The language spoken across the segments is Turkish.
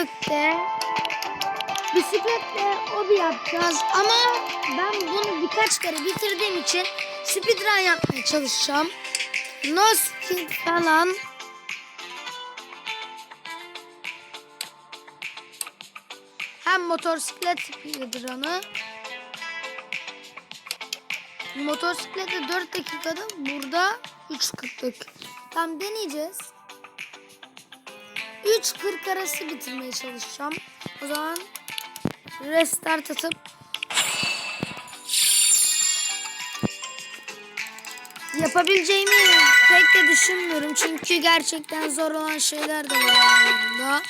zevkte bisikletle hobi yapacağız ama ben bunu birkaç kere bitirdiğim için speedrun yapmaya çalışacağım. No skip falan. Hem motosiklet speedrun'ı Motosiklette 4 dakikada burada 3.40'lık. Tam deneyeceğiz. 3.40 arası bitirmeye çalışacağım. O zaman restart atıp yapabileceğimi pek de düşünmüyorum. Çünkü gerçekten zor olan şeyler de var aralarında.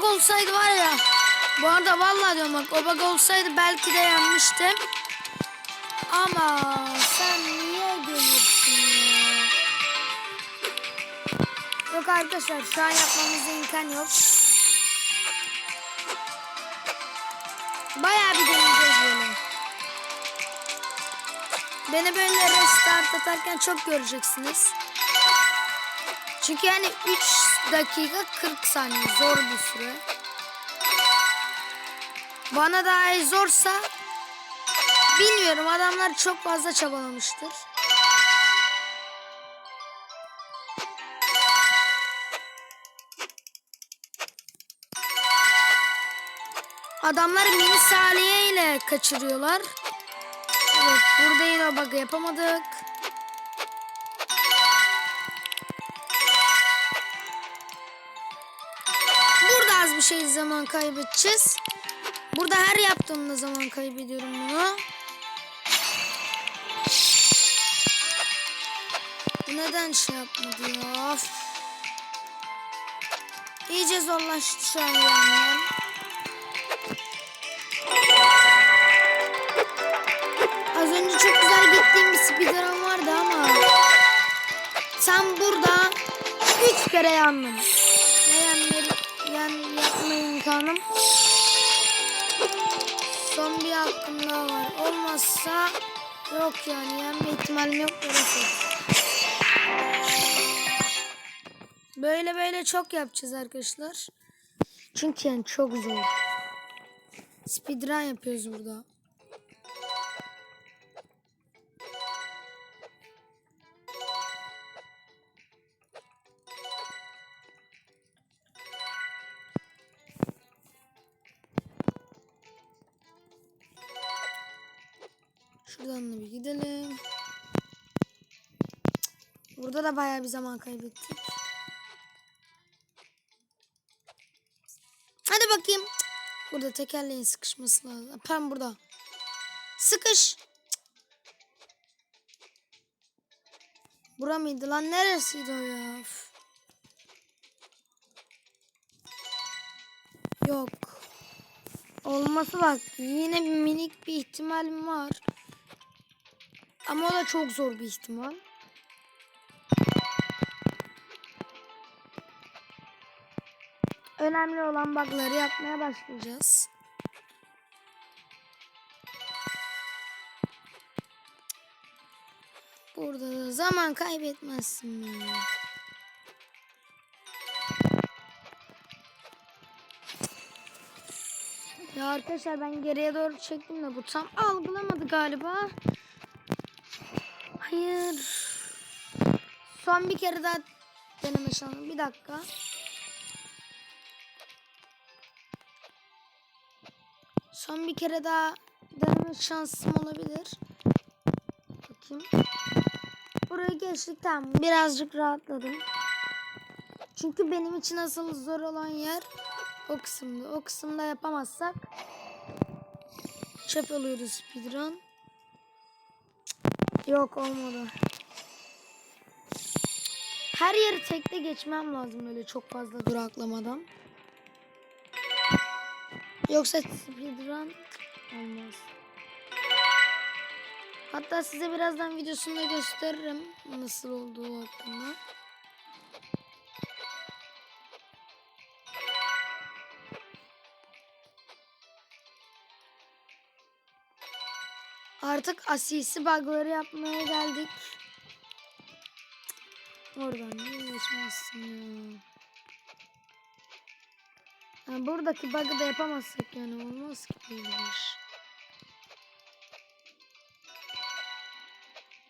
Bug olsaydı var ya. Bu arada vallahi diyorum bak o bug olsaydı belki de yenmiştim. Ama sen niye gelirsin? Yok arkadaşlar şu an yapmamıza imkan yok. Bayağı bir deneyeceğiz böyle. Beni böyle restart atarken çok göreceksiniz. Çünkü yani 3 dakika 40 saniye zor bir süre. Bana daha zorsa bilmiyorum adamlar çok fazla çabalamıştır. Adamlar mini saliye ile kaçırıyorlar. Evet burada yine yapamadık. Şey zaman kaybedeceğiz. Burada her yaptığımda zaman kaybediyorum bunu. Bu neden şey yapmadı ya? Of. İyice zorlaştı şu an yani. Az önce çok güzel gittiğim bir speedrun vardı ama sen burada üç kere yandın. İmkanım. Son bir hakkım daha var. Olmazsa yok yani yenme ihtimalim yok. Burası. Böyle böyle çok yapacağız arkadaşlar. Çünkü yani çok zor. Speedrun yapıyoruz burada. Şuradan da bir gidelim. Burada da bayağı bir zaman kaybettik. Hadi bakayım. Burada tekerleğin sıkışması lazım. Pem burada. Sıkış. Bura mıydı lan? Neresiydi o ya? Üf. Yok. Olması bak. Yine minik bir ihtimalim var. Ama o da çok zor bir ihtimal. Önemli olan bug'ları yapmaya başlayacağız. Burada da zaman kaybetmezsin ya. Arkadaşlar ben geriye doğru çektim de bu tam algılamadı galiba. Hayır. Son bir kere daha deneme şansı. Bir dakika. Son bir kere daha deneme şansım olabilir. Bakayım. Burayı geçtik tamam. Birazcık rahatladım. Çünkü benim için asıl zor olan yer o kısımda. O kısımda yapamazsak çöp oluyoruz speedrun. Yok olmadı. Her yeri tekte geçmem lazım böyle çok fazla duraklamadan. Yoksa speedrun Olmaz. Hatta size birazdan videosunda gösteririm nasıl olduğu hakkında. Artık asisi bug'ları yapmaya geldik. Oradan geçmezsin ya? Yani buradaki bug'ı da yapamazsak yani olmaz ki böyle bir iş.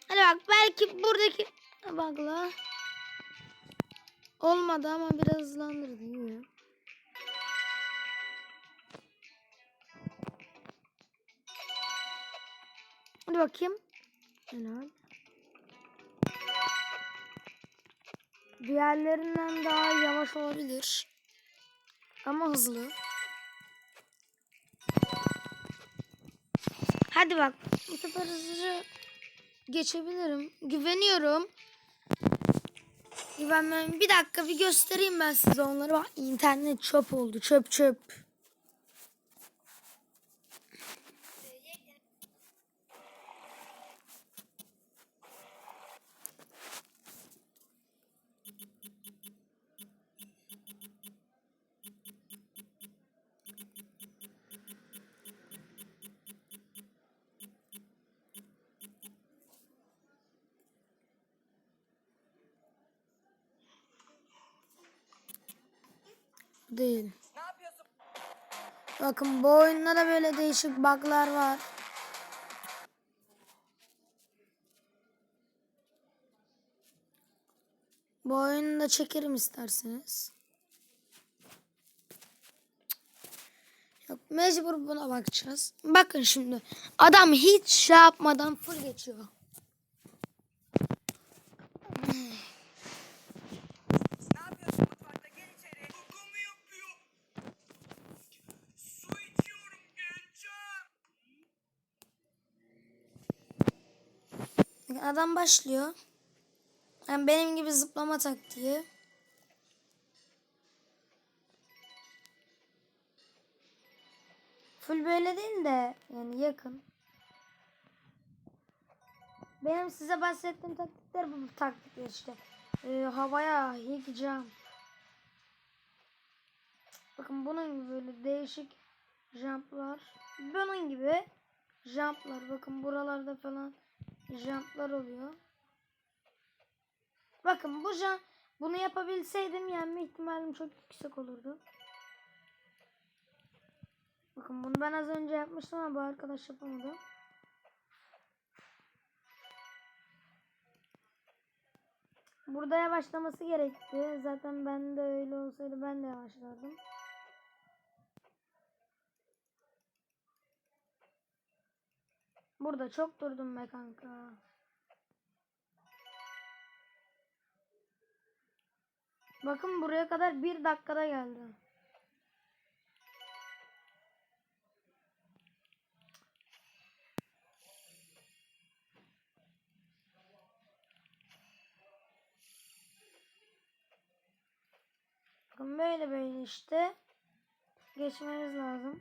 Hadi bak belki buradaki bug'la olmadı ama biraz hızlandırdı iyi. Hadi bakayım. Helal. Diğerlerinden daha yavaş olabilir. Ama hızlı. Hadi bak. Bu sefer hızlıca geçebilirim. Güveniyorum. Güvenmem. Bir dakika bir göstereyim ben size onları. Bak internet çöp oldu. Çöp çöp. Değil. Bakın bu oyunda da böyle değişik bug'lar var. Bu oyunu da çekerim isterseniz. Yok mecbur buna bakacağız. Bakın şimdi adam hiç şey yapmadan full geçiyor. Adam başlıyor. Yani benim gibi zıplama taktiği. Full böyle değil de yani yakın. Benim size bahsettiğim taktikler bu taktikler işte. Ee, havaya jump. Bakın bunun gibi böyle değişik jumplar. Bunun gibi jumplar. Bakın buralarda falan jumplar oluyor. Bakın bu jump bunu yapabilseydim yenme ihtimalim çok yüksek olurdu. Bakın bunu ben az önce yapmıştım ama bu arkadaş yapamadı. Burada yavaşlaması gerekti. Zaten ben de öyle olsaydı ben de yavaşlardım. Burada çok durdum be kanka. Bakın buraya kadar bir dakikada geldi. Bakın böyle böyle işte geçmeniz lazım.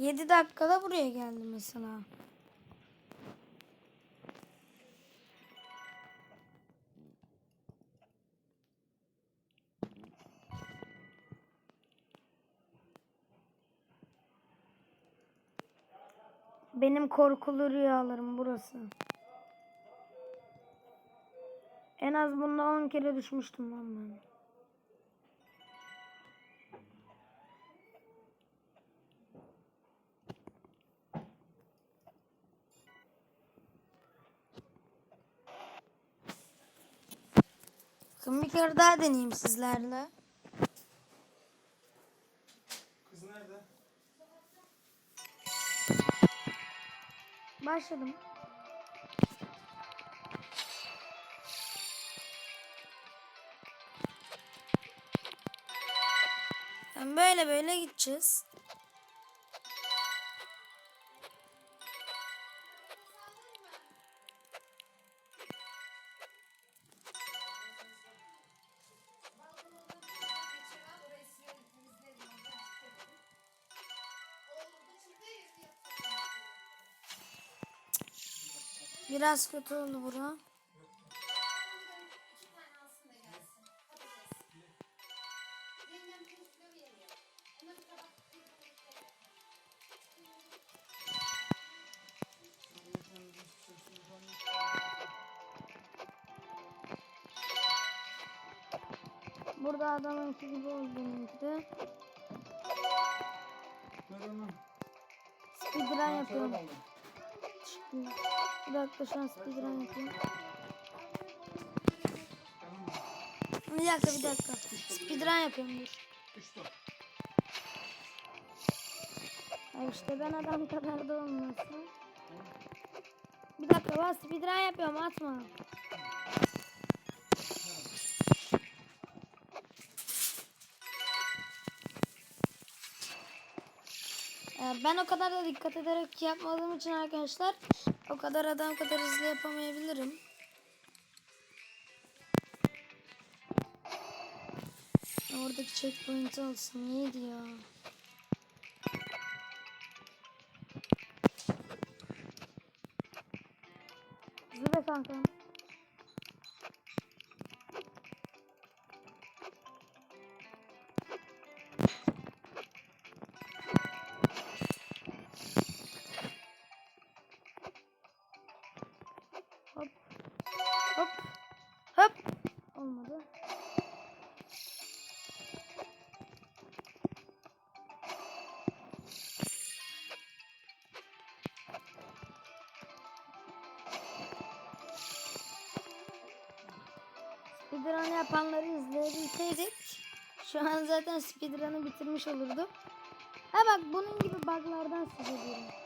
Yedi dakikada buraya geldi mesela. Benim korkulu rüyalarım burası. En az bunda 10 kere düşmüştüm lan ben. Bakın bir kere daha deneyeyim sizlerle. Kız nerede? Başladım. Yani böyle böyle gideceğiz. Biraz kötü oldu bura. Burada adamınki gibi oldu benimki de. Speedrun yapıyorum. Çıkmıyor. Bir dakika şu an. Tamam. Bir dakika bir dakika. Speedrun yapıyorum dur. Ya işte ben adam kadar da olmasın. Bir dakika ben speedrun yapıyorum atma. Ben o kadar da dikkat ederek yapmadığım için arkadaşlar o kadar adam kadar hızlı yapamayabilirim. Oradaki checkpoint olsun neydi ya? Hızlı be kankam. Hop. Hop. Hop. Olmadı. Speedrun yapanları izleyebilseydik şu an zaten speedrun'ı bitirmiş olurdum. Ha bak bunun gibi buglardan söz ediyorum.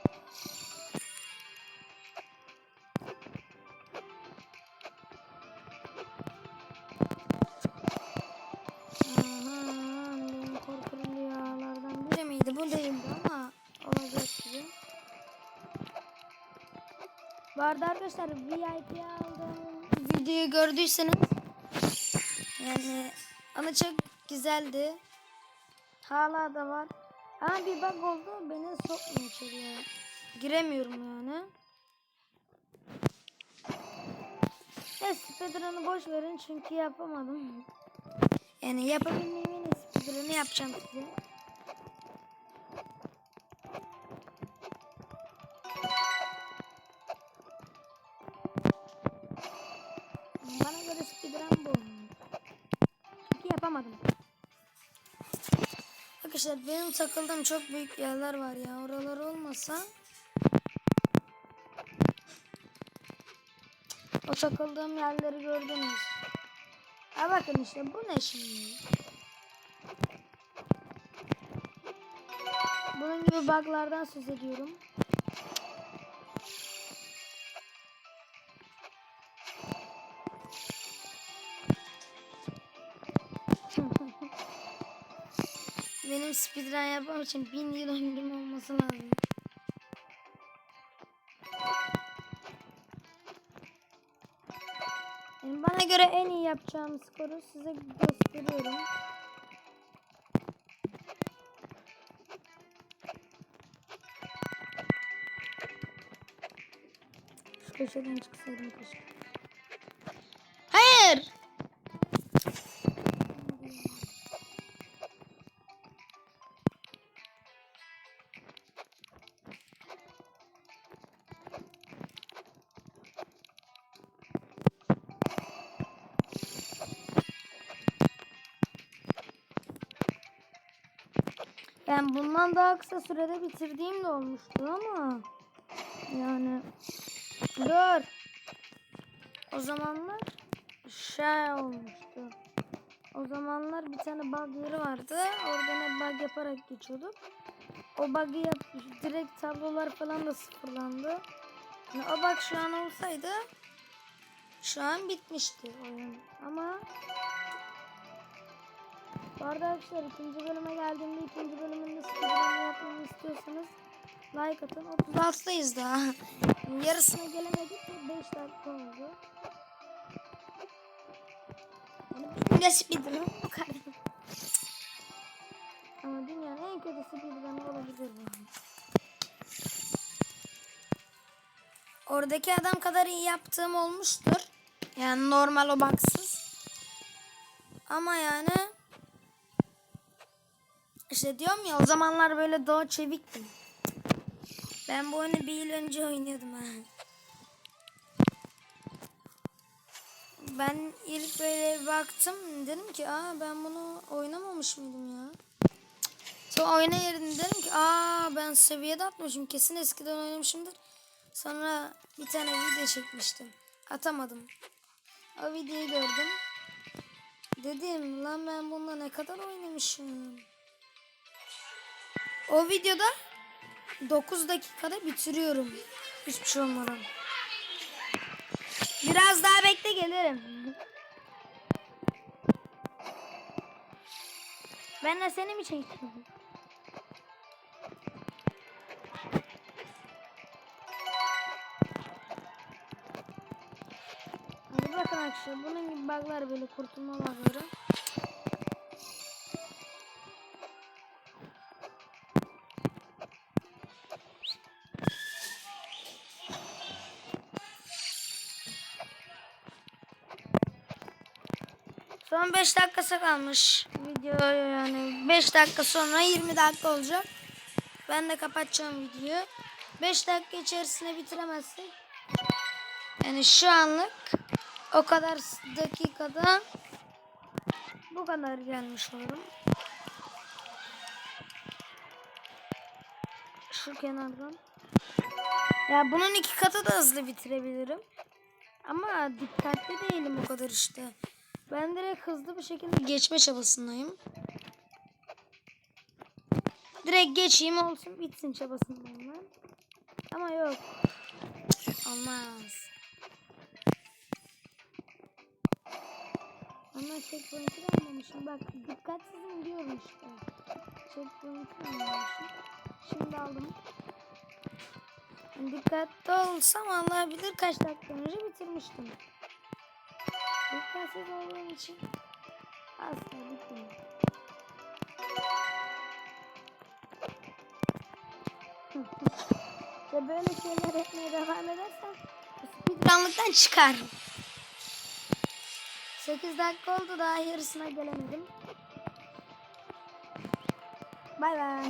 Arada arkadaşlar VIP aldığım videoyu gördüyseniz yani ama çok güzeldi. Hala da var. Ama bir bug oldu beni sokmuyor içeriye. Giremiyorum yani. Ya speedrun'ı boş verin çünkü yapamadım. Yani yapabildiğimin speedrun'ı yapacağım size. Arkadaşlar benim takıldığım çok büyük yerler var ya. Oralar olmasa o takıldığım yerleri gördünüz. Ha bakın işte bu ne şimdi? Bunun gibi buglardan söz ediyorum. Benim speedrun yapmam için bin yıl ömrüm olması lazım. Yani bana göre en iyi yapacağım skoru size gösteriyorum. Şu köşeden çıksaydım keşke. Kısa sürede bitirdiğim de olmuştu ama yani dur. O zamanlar şey olmuştu. O zamanlar bir tane bug yeri vardı. Oradan hep bug yaparak geçiyorduk. O bug'ı yap direkt tablolar falan da sıfırlandı. Yani o bug şu an olsaydı şu an bitmişti oyun. Ama bu arada arkadaşlar ikinci bölüme geldiğimde ikinci bölümünde speedrun yapmamı istiyorsanız like atın. 36'dayız daha. Yarısına gelemedik de 5 dakika oldu. Yani benim de speedrun bu kadar. Ama dünyanın en kötü speedrun'ı olabilir bu. oradaki adam kadar iyi yaptığım olmuştur. Yani normal o baksız. Ama yani işte diyorum ya o zamanlar böyle daha çeviktim. Ben bu oyunu bir yıl önce oynuyordum ha. Ben ilk böyle baktım dedim ki aa ben bunu oynamamış mıydım ya? Sonra oyuna girdim dedim ki aa ben seviyede atmışım kesin eskiden oynamışımdır. Sonra bir tane video çekmiştim. Atamadım. O videoyu gördüm. Dedim lan ben bunda ne kadar oynamışım. O videoda 9 dakikada bitiriyorum. Hiçbir şey olmadan. Biraz daha bekle gelirim. Ben de seni mi çekiyorum? Hadi bakın arkadaşlar bunun gibi bug'lar böyle kurtulma bug'ları. Son 5 dakikası kalmış video yani 5 dakika sonra 20 dakika olacak. Ben de kapatacağım videoyu. 5 dakika içerisinde bitiremezsek yani şu anlık o kadar dakikada bu kadar gelmiş olurum. Şu kenardan. Ya bunun iki katı da hızlı bitirebilirim. Ama dikkatli değilim o kadar işte. Ben direkt hızlı bir şekilde geçme çabasındayım. Direkt geçeyim olsun bitsin çabasındayım ben. Ama yok. Olmaz. Ama checkpoint'i almamışım. Bak dikkatsizim diyorum işte. Checkpoint'i almamışım. Şimdi aldım. Dikkatli olsam Allah bilir kaç dakika önce bitirmiştim. Dikkatsiz olduğum için asla bitmiyor. Ve böyle şeyler etmeye devam edersen speedrunlıktan çıkar. 8 dakika oldu daha yarısına gelemedim. Bay bay.